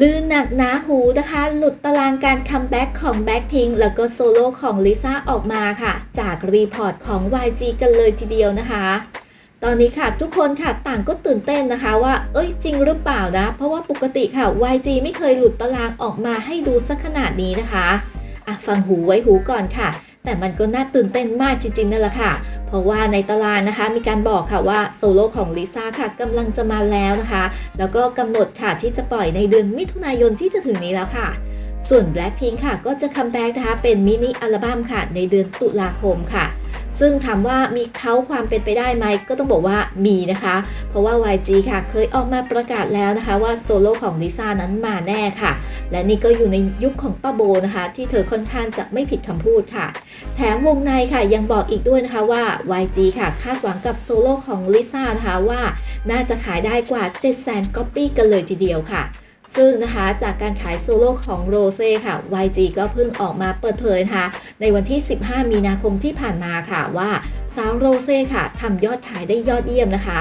ลื่นหนักหนาหูนะคะ หลุดตารางการคัมแบ็กของแบ็คพิงแล้วก็โซโล่ของลิซ่าออกมาค่ะ จากรีพอร์ตของ YG กันเลยทีเดียวนะคะ ตอนนี้ค่ะทุกคนค่ะต่างก็ตื่นเต้นนะคะว่า เอ้ยจริงหรือเปล่านะ เพราะว่าปกติค่ะ YG ไม่เคยหลุดตารางออกมาให้ดูสักขนาดนี้นะคะอะฟังหูไว้หูก่อนค่ะ แต่มันก็น่าตื่นเต้นมากจริงๆนั่นแหละค่ะ เพราะว่าในตารางนะคะมีการบอกค่ะว่าโซโล่ของลิซ่าค่ะกำลังจะมาแล้วนะคะ แล้วก็กำหนดค่ะที่จะปล่อยในเดือนมิถุนายนที่จะถึงนี้แล้วค่ะส่วน Blackpink ค่ะก็จะคัมแบ็กนะคะเป็นมินิอัลบั้มค่ะในเดือนตุลาคมค่ะ ซึ่งถามว่ามีเขาความเป็นไปได้ไหมก็ต้องบอกว่ามีนะคะ เพราะว่า YG ค่ะเคยออกมาประกาศแล้วนะคะว่าโซโล่ของลิซ่านั้นมาแน่ค่ะ และนี่ก็อยู่ในยุคของป้าโบนะคะ ที่เธอค่อนข้างจะไม่ผิดคำพูดค่ะ แถมวงในค่ะยังบอกอีกด้วยนะคะว่า YG ค่ะคาดหวังกับโซโล่ของลิซ่านะคะว่า น่าจะขายได้กว่า 700,000ก๊อปปี้กันเลยทีเดียวค่ะ ซึ่งนะคะจากการขายโซโล่ของโรเซ่ค่ะ YG ก็เพิ่งออกมาเปิดเผยนะคะในวันที่ 15 มีนาคมที่ผ่านมาค่ะว่าสาวโรเซ่ค่ะทำยอดขายได้ยอดเยี่ยมนะคะ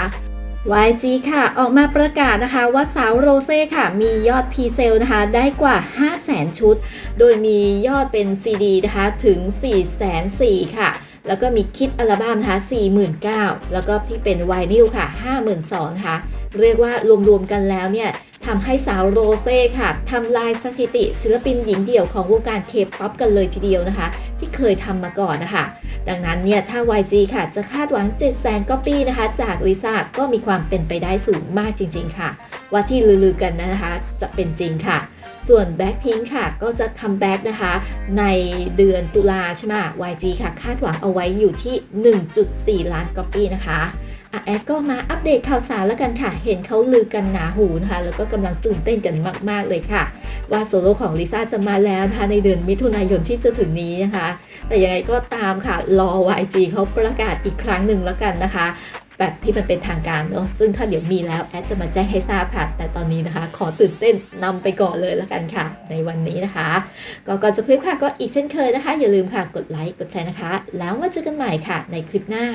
YG ค่ะ ออกมาประกาศนะคะว่าสาวโรเซ่ค่ะ มียอดพรีเซลนะคะ ได้กว่า 500,000 ชุด โดยมียอดเป็น CD นะคะถึง 404,000ค่ะ แล้วก็มีคิดอัลบั้มนะคะ49,000 แล้วก็ที่เป็นไวนิลค่ะ 52,000นะคะ เรียกว่ารวมๆกันแล้วเนี่ยทำให้สาวโรเซ่ค่ะทำลายสถิติศิลปินหญิงเดี่ยวของวงการเคป๊อปกันเลยทีเดียวนะคะ ที่เคยทำมาก่อนนะคะ ดังนั้นเนี่ย ถ้า YG ค่ะ จะคาดหวัง 700,000ก๊อปปี้นะคะ จากลิซ่าก็มีความเป็นไปได้สูงมากจริง ๆ ค่ะ ว่าที่ลือๆกันนะคะจะเป็นจริงค่ะส่วน Blackpink ค่ะก็จะคัมแบ็กนะคะ ในเดือนตุลาใช่ไหม YG ค่ะ คาดหวังเอาไว้อยู่ที่ 1.4 ล้านก๊อปปี้นะคะอะ แอดก็มาอัปเดตข่าวสารแล้วกันค่ะ เห็นเขาลือกันหนาหูนะคะ แล้วก็กำลังตื่นเต้นกันมาก ๆ เลยค่ะ ว่าโซโล่ของลิซ่าจะมาแล้วนะคะในเดือนมิถุนายนที่จะถึงนี้นะคะ แต่ยังไงก็ตามค่ะ รอ YG เขาประกาศอีกครั้งหนึ่งแล้วกันนะคะ แบบที่มันเป็นทางการเนาะซึ่งถ้าเดี๋ยวมีแล้วแอดจะมาแจ้งให้ทราบค่ะ แต่ตอนนี้นะคะ ขอตื่นเต้นนำไปก่อนเลยแล้วกันค่ะ ในวันนี้นะคะ ก็ก่อนจะคลิปค่ะก็อีกเช่นเคยนะคะ อย่าลืมค่ะกดไลค์กดแชร์นะคะ แล้วมาเจอกันใหม่ค่ะ ในคลิปหน้า